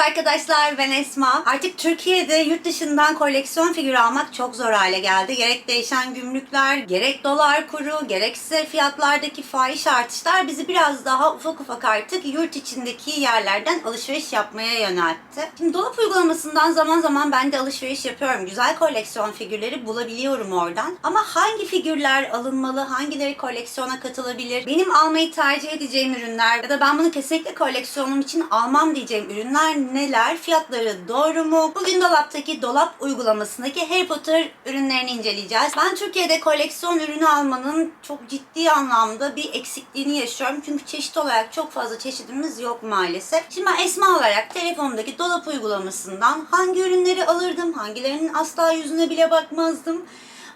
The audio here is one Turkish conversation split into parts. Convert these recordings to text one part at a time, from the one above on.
Merhaba arkadaşlar ben Esma. Artık Türkiye'de yurt dışından koleksiyon figürü almak çok zor hale geldi. Gerek değişen gümrükler, gerek dolar kuru, gerekse fiyatlardaki fahiş artışlar bizi biraz daha ufak ufak artık yurt içindeki yerlerden alışveriş yapmaya yöneltti. Şimdi dolap uygulamasından zaman zaman ben de alışveriş yapıyorum. Güzel koleksiyon figürleri bulabiliyorum oradan. Ama hangi figürler alınmalı, hangileri koleksiyona katılabilir? Benim almayı tercih edeceğim ürünler ya da ben bunu kesinlikle koleksiyonum için almam diyeceğim ürünler neler? Fiyatları doğru mu? Bugün dolaptaki dolap uygulamasındaki Harry Potter ürünlerini inceleyeceğiz. Ben Türkiye'de koleksiyon ürünü almanın çok ciddi anlamda bir eksikliğini yaşıyorum. Çünkü çeşit olarak çok fazla çeşidimiz yok maalesef. Şimdi ben Esma olarak telefonumdaki dolap uygulamasından hangi ürünleri alırdım, hangilerinin asla yüzüne bile bakmazdım.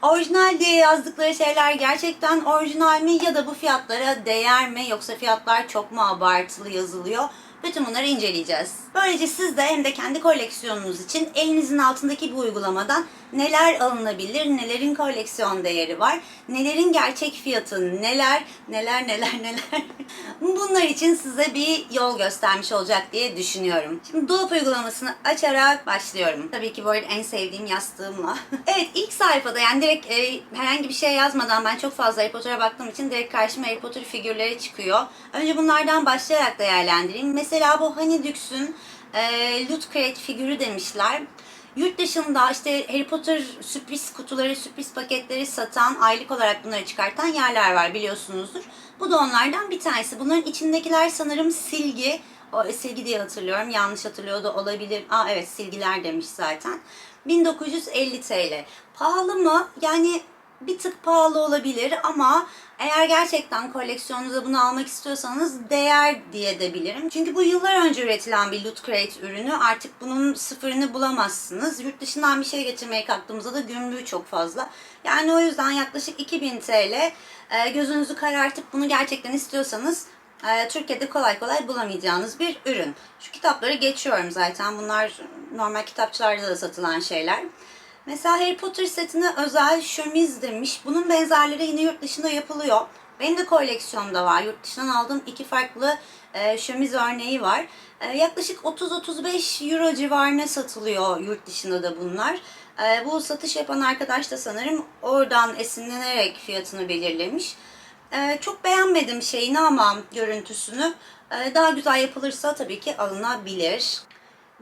Orijinal diye yazdıkları şeyler gerçekten orijinal mi ya da bu fiyatlara değer mi yoksa fiyatlar çok mu abartılı yazılıyor? Bütün bunları inceleyeceğiz. Böylece siz de hem de kendi koleksiyonunuz için elinizin altındaki bu uygulamadan neler alınabilir, nelerin koleksiyon değeri var, nelerin gerçek fiyatı, neler, neler, neler, neler. Bunlar için size bir yol göstermiş olacak diye düşünüyorum. Şimdi dolap uygulamasını açarak başlıyorum. Tabii ki bu arada en sevdiğim yastığımla. evet ilk sayfada yani direkt e, herhangi bir şey yazmadan ben çok fazla Harry Potter'a baktığım için direkt karşıma Harry Potter figürleri çıkıyor. Önce bunlardan başlayarak değerlendireyim. Mesela bu Honeydukes'un e, Loot Crate figürü demişler. Yurt dışında işte Harry Potter sürpriz kutuları, sürpriz paketleri satan, aylık olarak bunları çıkartan yerler var biliyorsunuzdur. Bu da onlardan bir tanesi. Bunların içindekiler sanırım silgi. O, silgi diye hatırlıyorum. Yanlış hatırlıyor da olabilir. Aa evet silgiler demiş zaten. 1950 TL. Pahalı mı? Yani bir tık pahalı olabilir ama eğer gerçekten koleksiyonunuza bunu almak istiyorsanız değer diye de bilirim. Çünkü bu yıllar önce üretilen bir Loot Crate ürünü. Artık bunun sıfırını bulamazsınız. Yurt dışından bir şey getirmeye kalktığımızda da gümrüğü çok fazla. Yani o yüzden yaklaşık 2000 TL e, gözünüzü karartıp bunu gerçekten istiyorsanız e, Türkiye'de kolay kolay bulamayacağınız bir ürün. Şu kitapları geçiyorum zaten. Bunlar normal kitapçılarda da satılan şeyler. Mesela Harry Potter setine özel şömiz demiş. Bunun benzerleri yine yurt dışında yapılıyor. Benim de koleksiyonda var. Yurt dışından aldığım iki farklı e, şömiz örneği var. E, yaklaşık 30-35 euro civarına satılıyor yurt dışında da bunlar. E, bu satış yapan arkadaş da sanırım oradan esinlenerek fiyatını belirlemiş. E, çok beğenmedim şeyini ama görüntüsünü. E, daha güzel yapılırsa tabii ki alınabilir.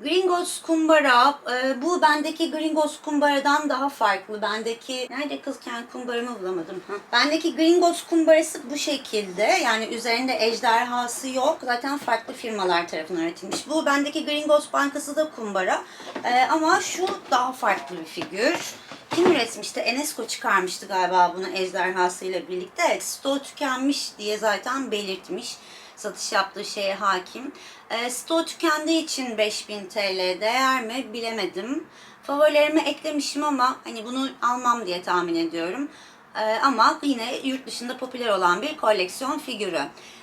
Gringos kumbara, e, bu bendeki Gringos kumbaradan daha farklı. Bendeki, nerede kızken kumbaramı bulamadım. Ha. Bendeki Gringos kumbarası bu şekilde. Yani üzerinde ejderhası yok. Zaten farklı firmalar tarafından üretilmiş. Bu bendeki Gringos bankası da kumbara. E, ama şu daha farklı bir figür. Kim üretmişti? Enesco çıkarmıştı galiba bunu ejderhasıyla birlikte. Evet, stoğu tükenmiş diye zaten belirtmiş satış yaptığı şeye hakim. E, stoğu tükendiği için 5000 TL değer mi bilemedim. Favorilerime eklemişim ama hani bunu almam diye tahmin ediyorum. E, ama yine yurt dışında popüler olan bir koleksiyon figürü.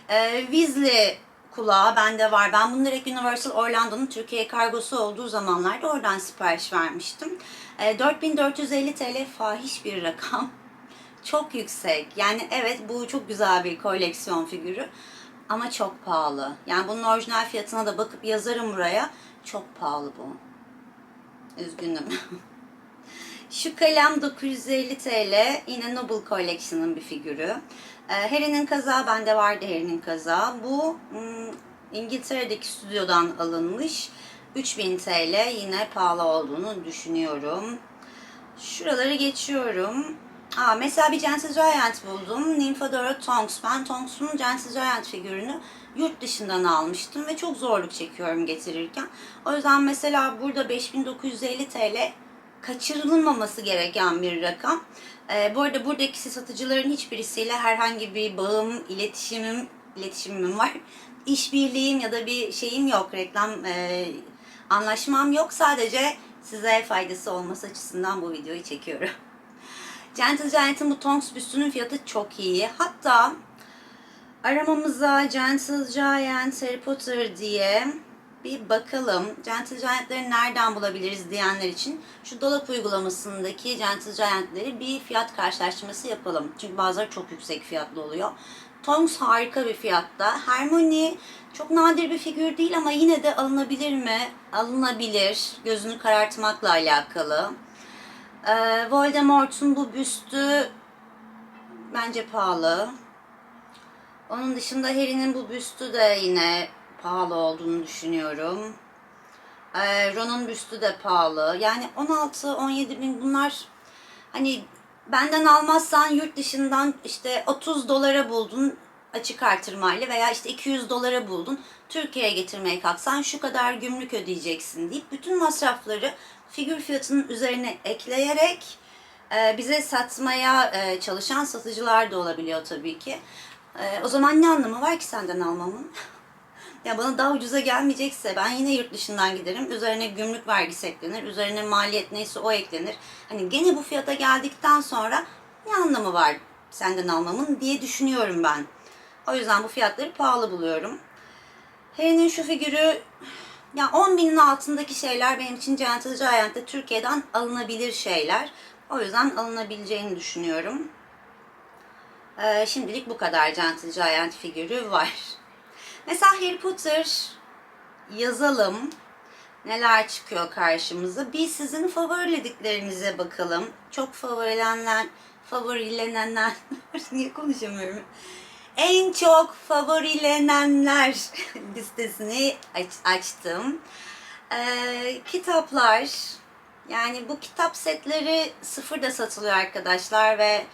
E, Weasley kulağı bende var. Ben bunu direkt Universal Orlando'nun Türkiye kargosu olduğu zamanlarda oradan sipariş vermiştim. E, 4450 TL fahiş bir rakam. Çok yüksek. Yani evet bu çok güzel bir koleksiyon figürü. Ama çok pahalı. Yani bunun orijinal fiyatına da bakıp yazarım buraya. Çok pahalı bu. Üzgünüm. Şu kalem 950 TL. Yine Noble Collection'ın bir figürü. Ee, Harry'nin kazağı bende vardı Harry'nin kazağı. Bu hmm, İngiltere'deki stüdyodan alınmış. 3000 TL. Yine pahalı olduğunu düşünüyorum. Şuraları geçiyorum. Aa, mesela bir Gentle Giant buldum. Nymphadora Tonks. Ben Tonks'un Gentle Giant figürünü yurt dışından almıştım ve çok zorluk çekiyorum getirirken. O yüzden mesela burada 5950 TL kaçırılmaması gereken bir rakam. Ee, bu arada buradaki satıcıların hiçbirisiyle herhangi bir bağım, iletişimim, iletişimim var. İşbirliğim ya da bir şeyim yok. Reklam e, anlaşmam yok. Sadece size faydası olması açısından bu videoyu çekiyorum. Gentle Giant'ın bu Tonks büstünün fiyatı çok iyi. Hatta aramamıza Gentle Giant Harry Potter diye bir bakalım. Gentle Giant'ları nereden bulabiliriz diyenler için şu dolap uygulamasındaki Gentle Giant'leri bir fiyat karşılaştırması yapalım. Çünkü bazıları çok yüksek fiyatlı oluyor. Tongs harika bir fiyatta. Hermione çok nadir bir figür değil ama yine de alınabilir mi? Alınabilir. Gözünü karartmakla alakalı. Ee, Voldemort'un bu büstü bence pahalı. Onun dışında Harry'nin bu büstü de yine pahalı olduğunu düşünüyorum. Ee, Ron'un büstü de pahalı. Yani 16-17 bin bunlar hani benden almazsan yurt dışından işte 30 dolara buldun açık artırmayla veya işte 200 dolara buldun. Türkiye'ye getirmeye kalksan şu kadar gümrük ödeyeceksin deyip bütün masrafları figür fiyatının üzerine ekleyerek e, bize satmaya e, çalışan satıcılar da olabiliyor tabii ki. E, o zaman ne anlamı var ki senden almamın? Ya bana daha ucuza gelmeyecekse ben yine yurt dışından giderim. Üzerine gümrük vergisi eklenir. Üzerine maliyet neyse o eklenir. Hani gene bu fiyata geldikten sonra ne anlamı var senden almamın diye düşünüyorum ben. O yüzden bu fiyatları pahalı buluyorum. Harry'nin şu figürü ya 10 binin altındaki şeyler benim için Gentle Giant'te Türkiye'den alınabilir şeyler. O yüzden alınabileceğini düşünüyorum. Ee, şimdilik bu kadar Gentle Giant figürü var. Mesela Harry Potter yazalım. Neler çıkıyor karşımıza? Bir sizin favorilediklerinize bakalım. Çok favorilenenler, favorilenenler, niye konuşamıyorum? En çok favorilenenler listesini aç- açtım. Ee, kitaplar, yani bu kitap setleri sıfırda satılıyor arkadaşlar ve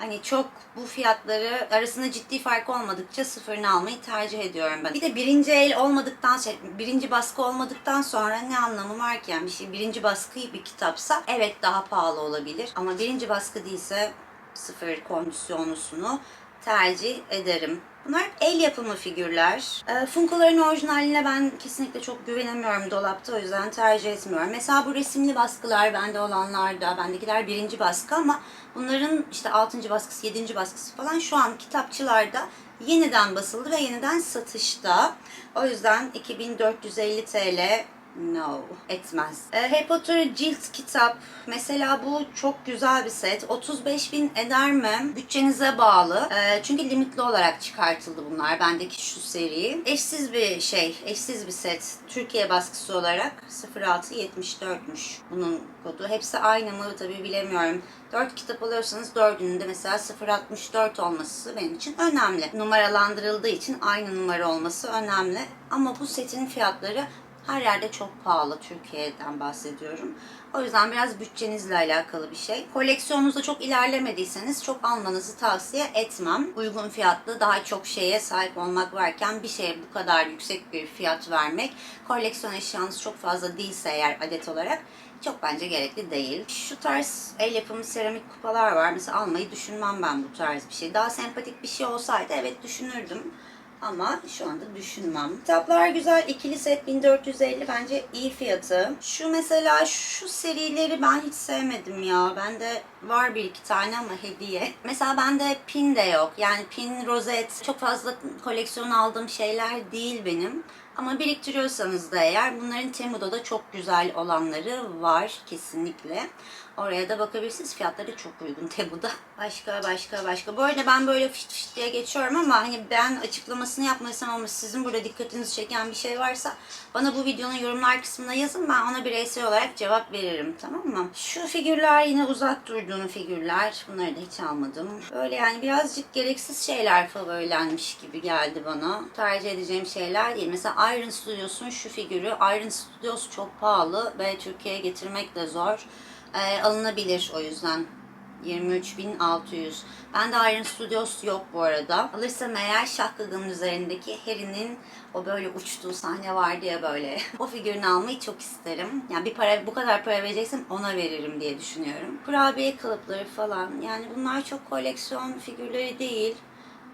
Hani çok bu fiyatları arasında ciddi fark olmadıkça sıfırını almayı tercih ediyorum ben. Bir de birinci el olmadıktan sonra, birinci baskı olmadıktan sonra ne anlamı var ki? Yani bir şey birinci baskı bir kitapsa evet daha pahalı olabilir. Ama birinci baskı değilse sıfır kondisyonlusunu tercih ederim. Bunlar el yapımı figürler. E, Funko'ların orijinaline ben kesinlikle çok güvenemiyorum dolapta o yüzden tercih etmiyorum. Mesela bu resimli baskılar bende olanlar da, bendekiler birinci baskı ama bunların işte altıncı baskısı, yedinci baskısı falan şu an kitapçılarda yeniden basıldı ve yeniden satışta. O yüzden 2450 TL No, etmez. Ee, Harry Potter cilt kitap. Mesela bu çok güzel bir set. 35 bin eder mi? Bütçenize bağlı. Ee, çünkü limitli olarak çıkartıldı bunlar. Bendeki şu seri. Eşsiz bir şey, eşsiz bir set. Türkiye baskısı olarak 0674'müş bunun kodu. Hepsi aynı mı tabii bilemiyorum. 4 kitap alıyorsanız dördünün de mesela 064 olması benim için önemli. Numaralandırıldığı için aynı numara olması önemli. Ama bu setin fiyatları her yerde çok pahalı. Türkiye'den bahsediyorum. O yüzden biraz bütçenizle alakalı bir şey. Koleksiyonunuzda çok ilerlemediyseniz çok almanızı tavsiye etmem. Uygun fiyatlı daha çok şeye sahip olmak varken bir şeye bu kadar yüksek bir fiyat vermek koleksiyon eşyanız çok fazla değilse eğer adet olarak çok bence gerekli değil. Şu tarz el yapımı seramik kupalar var. Mesela almayı düşünmem ben bu tarz bir şey. Daha sempatik bir şey olsaydı evet düşünürdüm. Ama şu anda düşünmem. Kitaplar güzel. ikili set 1450 bence iyi fiyatı. Şu mesela şu serileri ben hiç sevmedim ya. Bende var bir iki tane ama hediye. Mesela bende pin de yok. Yani pin, rozet çok fazla koleksiyon aldığım şeyler değil benim. Ama biriktiriyorsanız da eğer bunların Temu'da da çok güzel olanları var kesinlikle. Oraya da bakabilirsiniz. Fiyatları çok uygun Temu'da. Başka başka başka. Bu arada ben böyle fışt fışt diye geçiyorum ama hani ben açıklamasını yapmaysam ama sizin burada dikkatinizi çeken bir şey varsa bana bu videonun yorumlar kısmına yazın. Ben ona bireysel olarak cevap veririm. Tamam mı? Şu figürler yine uzak durduğum figürler. Bunları da hiç almadım. Böyle yani birazcık gereksiz şeyler favorilenmiş gibi geldi bana. Tercih edeceğim şeyler değil. Mesela Iron Studios'un şu figürü. Iron Studios çok pahalı ve Türkiye'ye getirmek de zor. Ee, alınabilir o yüzden. 23.600. Ben de Iron Studios yok bu arada. Alırsam eğer Şahkaga'nın üzerindeki Harry'nin o böyle uçtuğu sahne vardı ya böyle. o figürünü almayı çok isterim. Yani bir para bu kadar para vereceksem ona veririm diye düşünüyorum. Kurabiye kalıpları falan. Yani bunlar çok koleksiyon figürleri değil.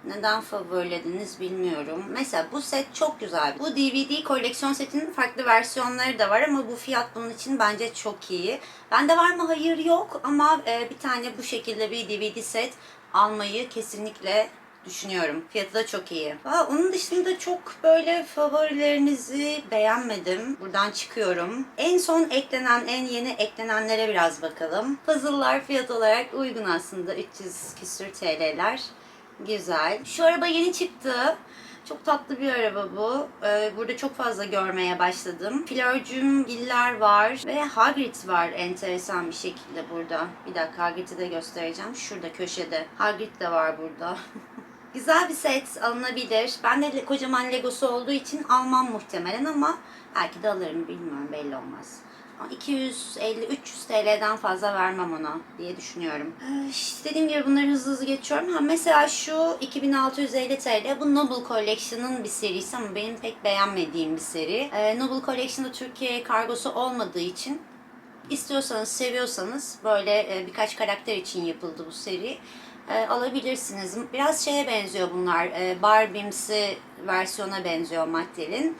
Neden favorilediniz bilmiyorum. Mesela bu set çok güzel. Bu DVD koleksiyon setinin farklı versiyonları da var ama bu fiyat bunun için bence çok iyi. Bende var mı? Hayır yok ama e, bir tane bu şekilde bir DVD set almayı kesinlikle düşünüyorum. Fiyatı da çok iyi. Aa, onun dışında çok böyle favorilerinizi beğenmedim. Buradan çıkıyorum. En son eklenen, en yeni eklenenlere biraz bakalım. Puzzle'lar fiyat olarak uygun aslında. 300 küsür TL'ler. Güzel. Şu araba yeni çıktı. Çok tatlı bir araba bu. Ee, burada çok fazla görmeye başladım. Flörcüm giller var ve Hagrid var enteresan bir şekilde burada. Bir dakika Hagrid'i de göstereceğim. Şurada köşede. Hagrid de var burada. Güzel bir set alınabilir. Ben de kocaman Legosu olduğu için almam muhtemelen ama belki de alırım bilmiyorum belli olmaz. 250-300 TL'den fazla vermem ona diye düşünüyorum. Ee, işte dediğim gibi bunları hızlı hızlı geçiyorum. Ha, mesela şu 2650 TL bu Noble Collection'ın bir serisi ama benim pek beğenmediğim bir seri. Ee, Noble Collection'da Türkiye kargosu olmadığı için istiyorsanız, seviyorsanız böyle e, birkaç karakter için yapıldı bu seri. E, alabilirsiniz. Biraz şeye benziyor bunlar. E, Barbie'msi versiyona benziyor Mattel'in.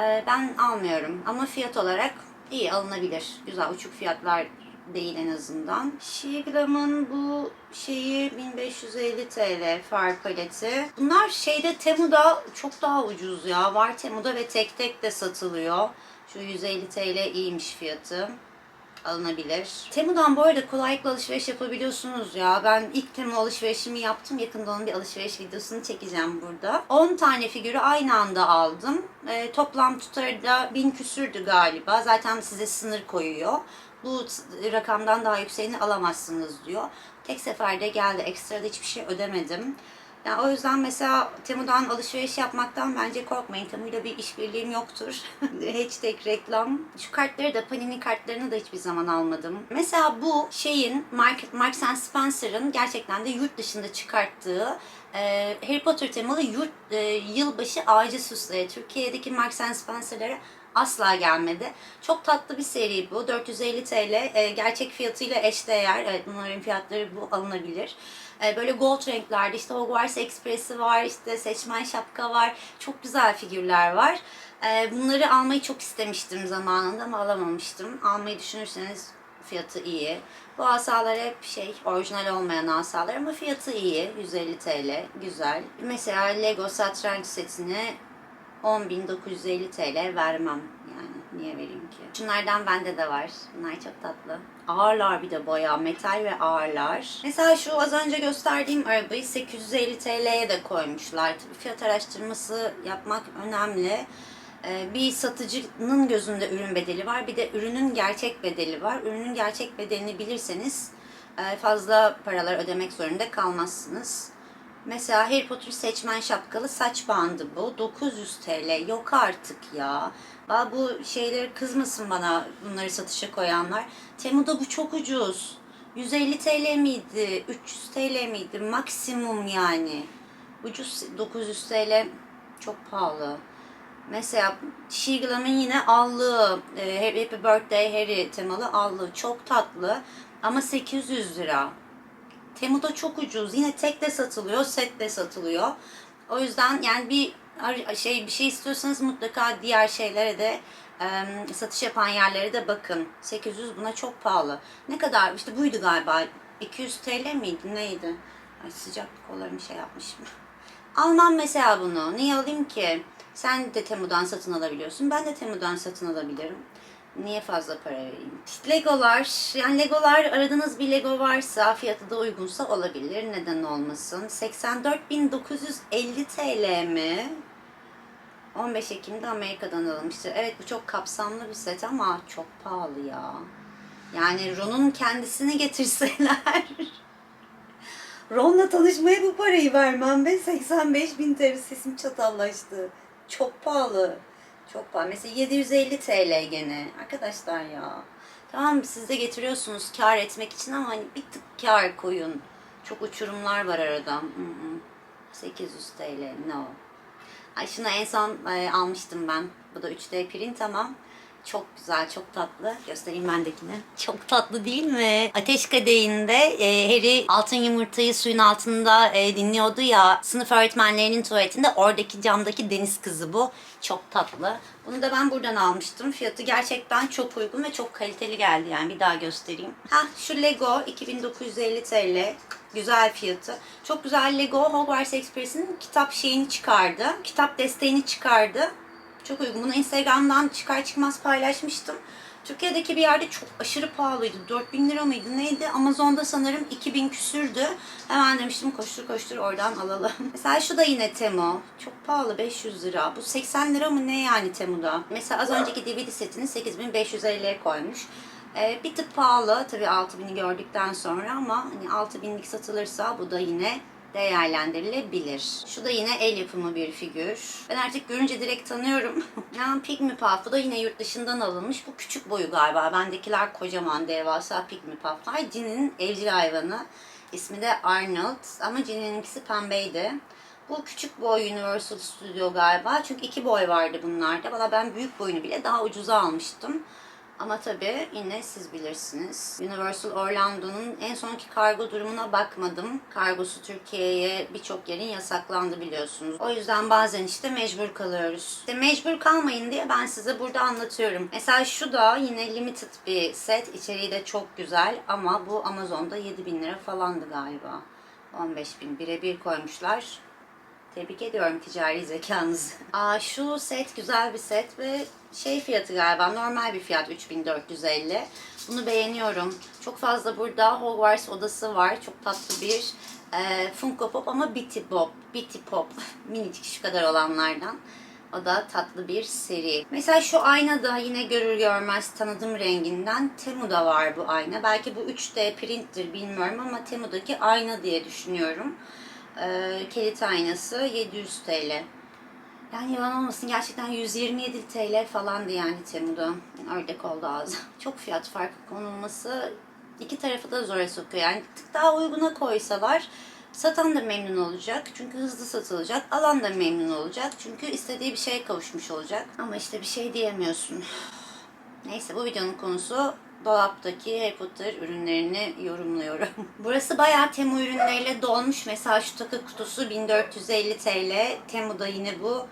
E, ben almıyorum ama fiyat olarak iyi alınabilir. Güzel uçuk fiyatlar değil en azından. Shiglam'ın bu şeyi 1550 TL far paleti. Bunlar şeyde Temu'da çok daha ucuz ya. Var Temu'da ve tek tek de satılıyor. Şu 150 TL iyiymiş fiyatı alınabilir. Temu'dan bu arada kolaylıkla alışveriş yapabiliyorsunuz ya. Ben ilk Temu alışverişimi yaptım. Yakında onun bir alışveriş videosunu çekeceğim burada. 10 tane figürü aynı anda aldım. E, toplam tutarı da 1000 küsürdü galiba. Zaten size sınır koyuyor. Bu rakamdan daha yükseğini alamazsınız diyor. Tek seferde geldi. Ekstra da hiçbir şey ödemedim. Yani o yüzden mesela Temu'dan alışveriş yapmaktan bence korkmayın. Temu'yla bir işbirliğim yoktur. Hashtag reklam. Şu kartları da Panini kartlarını da hiçbir zaman almadım. Mesela bu şeyin Mark, Marks Spencer'ın gerçekten de yurt dışında çıkarttığı e, Harry Potter temalı yurt e, yılbaşı ağacı süsleri. Türkiye'deki Marks Spencer'lara asla gelmedi. Çok tatlı bir seri bu. 450 TL. E, gerçek fiyatıyla eşdeğer. Evet bunların fiyatları bu alınabilir. E, böyle gold renklerde işte Hogwarts Express'i var, işte seçmen şapka var. Çok güzel figürler var. E, bunları almayı çok istemiştim zamanında ama alamamıştım. Almayı düşünürseniz fiyatı iyi. Bu asalar hep şey orijinal olmayan asalar ama fiyatı iyi. 150 TL. Güzel. Mesela Lego satranç setini 10.950 TL vermem yani niye vereyim ki? Şunlardan bende de var. Bunlar çok tatlı. Ağırlar bir de bayağı metal ve ağırlar. Mesela şu az önce gösterdiğim arabayı 850 TL'ye de koymuşlar. Tabii fiyat araştırması yapmak önemli. Ee, Bir satıcının gözünde ürün bedeli var. Bir de ürünün gerçek bedeli var. Ürünün gerçek bedelini bilirseniz e, fazla paralar ödemek zorunda kalmazsınız. Mesela Harry Potter seçmen şapkalı saç bandı bu. 900 TL. Yok artık ya. Aa, bu şeyleri kızmasın bana bunları satışa koyanlar. Temu'da bu çok ucuz. 150 TL miydi? 300 TL miydi? Maksimum yani. Ucuz 900 TL çok pahalı. Mesela Shiglam'ın yine allığı, e, Happy Birthday Harry temalı allığı çok tatlı ama 800 lira. Temu'da çok ucuz. Yine tek de satılıyor, set de satılıyor. O yüzden yani bir şey bir şey istiyorsanız mutlaka diğer şeylere de satış yapan yerlere de bakın. 800 buna çok pahalı. Ne kadar? İşte buydu galiba. 200 TL miydi? Neydi? Ay sıcaklık kollarım şey yapmışım. Almam mesela bunu. Niye alayım ki? Sen de Temu'dan satın alabiliyorsun. Ben de Temu'dan satın alabilirim. Niye fazla para vereyim? Legolar, yani Legolar aradığınız bir Lego varsa fiyatı da uygunsa olabilir. Neden olmasın? 84.950 TL mi? 15 Ekim'de Amerika'dan alınmıştır. Evet bu çok kapsamlı bir set ama çok pahalı ya. Yani Ron'un kendisini getirseler. Ron'la tanışmaya bu parayı vermem ve 85 bin TL sesim çatallaştı. Çok pahalı. Çok pahalı. Mesela 750 TL gene. Arkadaşlar ya. Tamam siz de getiriyorsunuz kar etmek için ama hani bir tık kar koyun. Çok uçurumlar var arada. Hı hı. 800 TL no. Ay şunu en son e, almıştım ben. Bu da 3D print ama çok güzel, çok tatlı. Göstereyim bendekini. Çok tatlı değil mi? Ateş Kadehi'nde e, Harry altın yumurtayı suyun altında e, dinliyordu ya. Sınıf öğretmenlerinin tuvaletinde oradaki camdaki deniz kızı bu. Çok tatlı. Bunu da ben buradan almıştım. Fiyatı gerçekten çok uygun ve çok kaliteli geldi yani. Bir daha göstereyim. Ha şu Lego 2950 TL. Güzel fiyatı. Çok güzel Lego Hogwarts Express'in kitap şeyini çıkardı. Kitap desteğini çıkardı. Çok uygun. Bunu Instagram'dan çıkar çıkmaz paylaşmıştım. Türkiye'deki bir yerde çok aşırı pahalıydı. 4000 lira mıydı neydi? Amazon'da sanırım 2000 küsürdü. Hemen demiştim koştur koştur oradan alalım. Mesela şu da yine Temu. Çok pahalı 500 lira. Bu 80 lira mı ne yani Temu'da? Mesela az önceki DVD setini 8550'ye koymuş. Ee, bir tık pahalı tabii 6000'i gördükten sonra ama hani 6000'lik satılırsa bu da yine değerlendirilebilir. Şu da yine el yapımı bir figür. Ben artık görünce direkt tanıyorum. yani Pygmy Puff. Bu da yine yurt dışından alınmış. Bu küçük boyu galiba. Bendekiler kocaman devasa Pygmy Puff'lar. Cin'in evcil hayvanı. İsmi de Arnold. Ama Cin'inkisi pembeydi. Bu küçük boy Universal Studio galiba. Çünkü iki boy vardı bunlarda. Valla ben büyük boyunu bile daha ucuza almıştım. Ama tabii yine siz bilirsiniz. Universal Orlando'nun en sonki kargo durumuna bakmadım. Kargosu Türkiye'ye birçok yerin yasaklandı biliyorsunuz. O yüzden bazen işte mecbur kalıyoruz. İşte mecbur kalmayın diye ben size burada anlatıyorum. Mesela şu da yine limited bir set. İçeriği de çok güzel ama bu Amazon'da 7000 lira falandı galiba. 15 bin birebir koymuşlar. Tebrik ediyorum ticari zekanızı. Aa, şu set güzel bir set ve şey fiyatı galiba normal bir fiyat 3450. Bunu beğeniyorum. Çok fazla burada Hogwarts odası var. Çok tatlı bir e, Funko Pop ama Bitty Pop. Bitty Pop. Minicik şu kadar olanlardan. O da tatlı bir seri. Mesela şu ayna da yine görür görmez tanıdığım renginden. Temu'da var bu ayna. Belki bu 3D printtir bilmiyorum ama Temu'daki ayna diye düşünüyorum. Ee, kilit aynası 700 TL. Yani yalan olmasın gerçekten 127 TL falandı yani Temu'da. Ördek oldu ağzı. Çok fiyat farkı konulması iki tarafı da zora sokuyor. Yani tık daha uyguna koysalar satan da memnun olacak. Çünkü hızlı satılacak. Alan da memnun olacak. Çünkü istediği bir şeye kavuşmuş olacak. Ama işte bir şey diyemiyorsun. Neyse bu videonun konusu dolaptaki Harry Potter ürünlerini yorumluyorum. Burası bayağı Temu ürünleriyle dolmuş. Mesela şu takı kutusu 1450 TL. Temu'da yine bu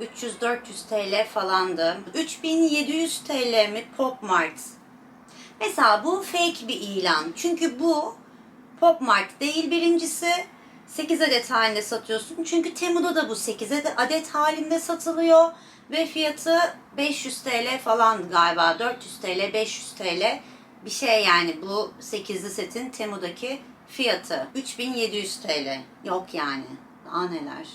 300-400 TL falandı. 3700 TL mi Pop Mart? Mesela bu fake bir ilan. Çünkü bu Pop Mart değil birincisi. 8 adet halinde satıyorsun. Çünkü Temu'da da bu 8 adet halinde satılıyor. Ve fiyatı 500 TL falan galiba. 400 TL, 500 TL bir şey yani bu 8'li setin Temu'daki fiyatı. 3700 TL. Yok yani. Daha neler.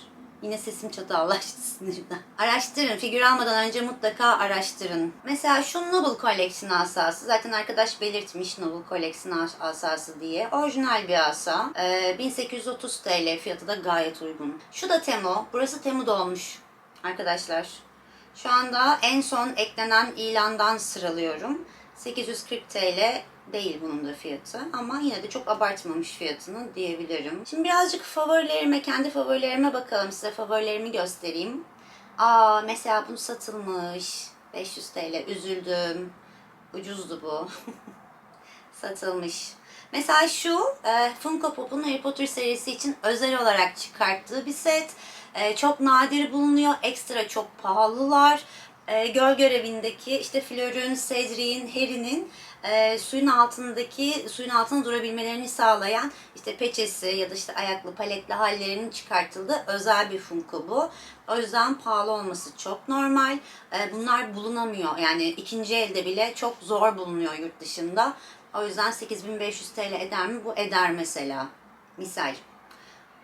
Yine sesim çatallaştı sinirden. Araştırın. Figür almadan önce mutlaka araştırın. Mesela şu Noble Collection asası. Zaten arkadaş belirtmiş Noble Collection asası diye. Orijinal bir asa. Ee, 1830 TL fiyatı da gayet uygun. Şu da Temu. Burası Temu'da olmuş. Arkadaşlar. Şu anda en son eklenen ilandan sıralıyorum. 840 TL değil bunun da fiyatı ama yine de çok abartmamış fiyatını diyebilirim. Şimdi birazcık favorilerime, kendi favorilerime bakalım. Size favorilerimi göstereyim. Aa mesela bunu satılmış. 500 TL. Üzüldüm. Ucuzdu bu. Satılmış. Mesela şu e, Funko Pop'un Harry Potter serisi için özel olarak çıkarttığı bir set. E, çok nadir bulunuyor. Ekstra çok pahalılar. E, göl görevindeki işte Fleur'ün, Cedric'in, Harry'nin e, suyun altındaki suyun altında durabilmelerini sağlayan işte peçesi ya da işte ayaklı paletli hallerinin çıkartıldığı özel bir Funko bu. O yüzden pahalı olması çok normal. E, bunlar bulunamıyor. Yani ikinci elde bile çok zor bulunuyor yurt dışında. O yüzden 8500 TL eder mi? Bu eder mesela. Misal.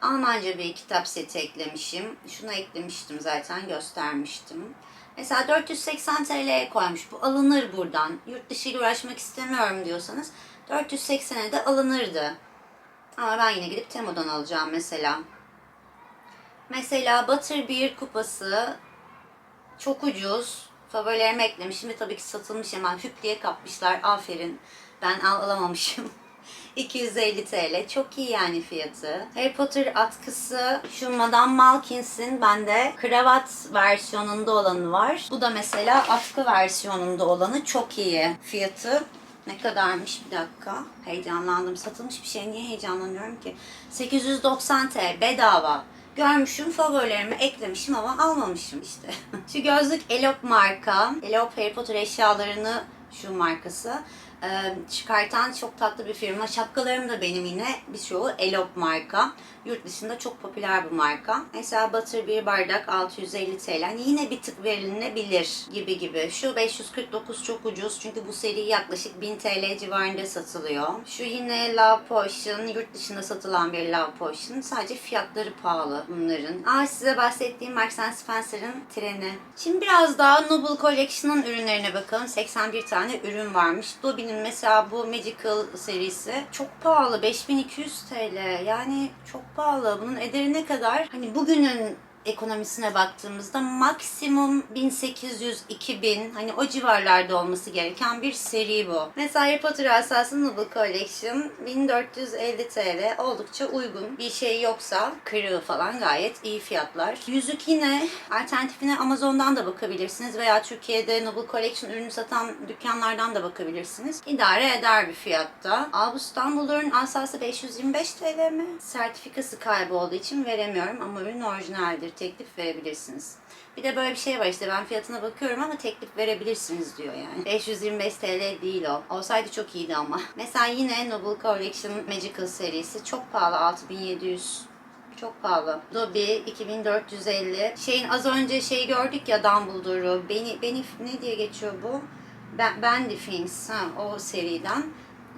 Almanca bir kitap seti eklemişim. Şunu eklemiştim zaten göstermiştim. Mesela 480 TL'ye koymuş. Bu alınır buradan. Yurt dışı ile uğraşmak istemiyorum diyorsanız 480'e de alınırdı. Ama ben yine gidip Temu'dan alacağım mesela. Mesela Butterbeer kupası çok ucuz. Favorilerime eklemişim ve tabii ki satılmış hemen hüp diye kapmışlar. Aferin. Ben al alamamışım. 250 TL. Çok iyi yani fiyatı. Harry Potter atkısı şu Madame Malkins'in bende kravat versiyonunda olanı var. Bu da mesela atkı versiyonunda olanı çok iyi. Fiyatı ne kadarmış bir dakika. Heyecanlandım. Satılmış bir şey niye heyecanlanıyorum ki? 890 TL bedava. Görmüşüm favorilerime eklemişim ama almamışım işte. Şu gözlük Elop marka. Elop Harry Potter eşyalarını şu markası. Çıkartan çok tatlı bir firma. Şapkalarım da benim yine birçoğu Elop marka. Yurt dışında çok popüler bir marka. Mesela Butter bir bardak 650 TL. Yine bir tık verilebilir gibi gibi. Şu 549 çok ucuz çünkü bu seri yaklaşık 1000 TL civarında satılıyor. Şu yine Love Potion yurt dışında satılan bir Love Potion. Sadece fiyatları pahalı bunların. Aa size bahsettiğim Marks Spencer'ın treni. Şimdi biraz daha Noble Collection'ın ürünlerine bakalım. 81 tane ürün varmış. Dobby'nin mesela bu Magical serisi çok pahalı. 5200 TL. Yani çok pahalı. Bunun ederi ne kadar? Hani bugünün ekonomisine baktığımızda maksimum 1800-2000 hani o civarlarda olması gereken bir seri bu. Mesela Harry Potter asası Noble Collection 1450 TL oldukça uygun. Bir şey yoksa kırığı falan gayet iyi fiyatlar. Yüzük yine alternatifine Amazon'dan da bakabilirsiniz veya Türkiye'de Noble Collection ürünü satan dükkanlardan da bakabilirsiniz. İdare eder bir fiyatta. Albus Dumbledore'un asası 525 TL mi? Sertifikası kaybolduğu için veremiyorum ama ürün orijinaldir. Teklif verebilirsiniz. Bir de böyle bir şey var işte ben fiyatına bakıyorum ama teklif verebilirsiniz diyor yani. 525 TL değil o. Olsaydı çok iyiydi ama. Mesela yine Noble Collection Magical serisi çok pahalı 6700 çok pahalı. Dobby 2450. Şeyin az önce şey gördük ya Dumbledore'u. Beni, beni ne diye geçiyor bu? Ben, Bendy Things. Ha, o seriden.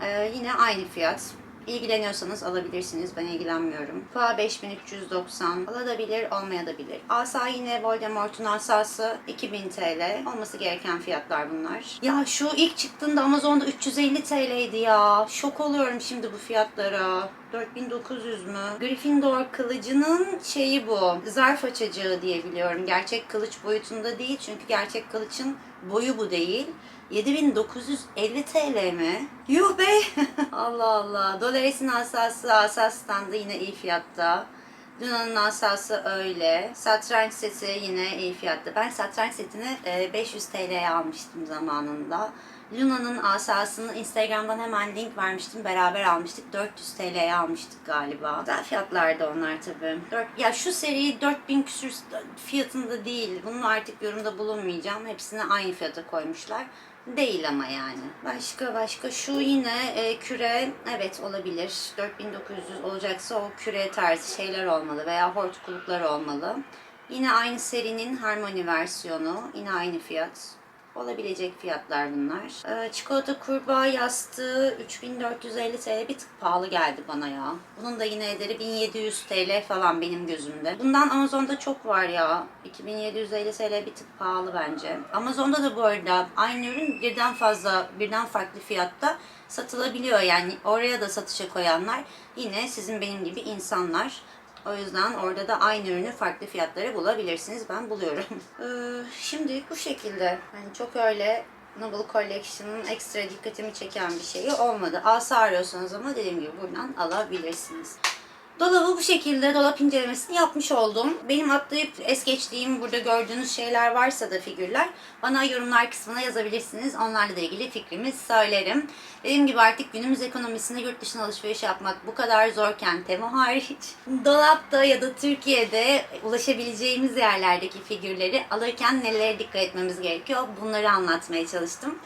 Ee, yine aynı fiyat. İlgileniyorsanız alabilirsiniz. Ben ilgilenmiyorum. Fa 5390. Alabilir, olmayabilir. Asa yine Voldemort'un asası 2000 TL. Olması gereken fiyatlar bunlar. Ya şu ilk çıktığında Amazon'da 350 TL'ydi ya. Şok oluyorum şimdi bu fiyatlara. 4900 mü? Gryffindor kılıcının şeyi bu. Zarf açacağı diye biliyorum. Gerçek kılıç boyutunda değil. Çünkü gerçek kılıçın boyu bu değil. 7950 TL mi? Yuh be! Allah Allah. Dolares'in asası asas standı yine iyi fiyatta. Luna'nın asası öyle. Satranç seti yine iyi fiyatta. Ben satranç setini e, 500 TL'ye almıştım zamanında. Luna'nın asasını Instagram'dan hemen link vermiştim. Beraber almıştık. 400 TL'ye almıştık galiba. Güzel fiyatlardı onlar tabii. Dört- ya şu seri 4000 küsür fiyatında değil. Bunu artık yorumda bulunmayacağım. Hepsini aynı fiyata koymuşlar. Değil ama yani. Başka başka şu yine e, küre evet olabilir. 4900 olacaksa o küre tarzı şeyler olmalı veya hortkuluklar olmalı. Yine aynı serinin harmoni versiyonu. Yine aynı fiyat. Olabilecek fiyatlar bunlar. Ee, çikolata kurbağa yastığı 3450 TL bir tık pahalı geldi bana ya. Bunun da yine ederi 1700 TL falan benim gözümde. Bundan Amazon'da çok var ya. 2750 TL bir tık pahalı bence. Amazon'da da bu arada aynı ürün birden fazla, birden farklı fiyatta satılabiliyor. Yani oraya da satışa koyanlar yine sizin benim gibi insanlar. O yüzden orada da aynı ürünü farklı fiyatlara bulabilirsiniz. Ben buluyorum. Ee, şimdi bu şekilde. Hani çok öyle Noble Collection'ın ekstra dikkatimi çeken bir şeyi olmadı. Asa arıyorsanız ama dediğim gibi buradan alabilirsiniz. Dolabı bu şekilde dolap incelemesini yapmış oldum. Benim atlayıp es geçtiğim burada gördüğünüz şeyler varsa da figürler bana yorumlar kısmına yazabilirsiniz. Onlarla da ilgili fikrimi söylerim. Dediğim gibi artık günümüz ekonomisinde yurt dışına alışveriş yapmak bu kadar zorken Temo hariç dolapta ya da Türkiye'de ulaşabileceğimiz yerlerdeki figürleri alırken nelere dikkat etmemiz gerekiyor bunları anlatmaya çalıştım.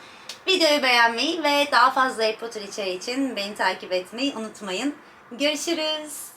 Videoyu beğenmeyi ve daha fazla Harry Potter içeriği için beni takip etmeyi unutmayın. Görüşürüz.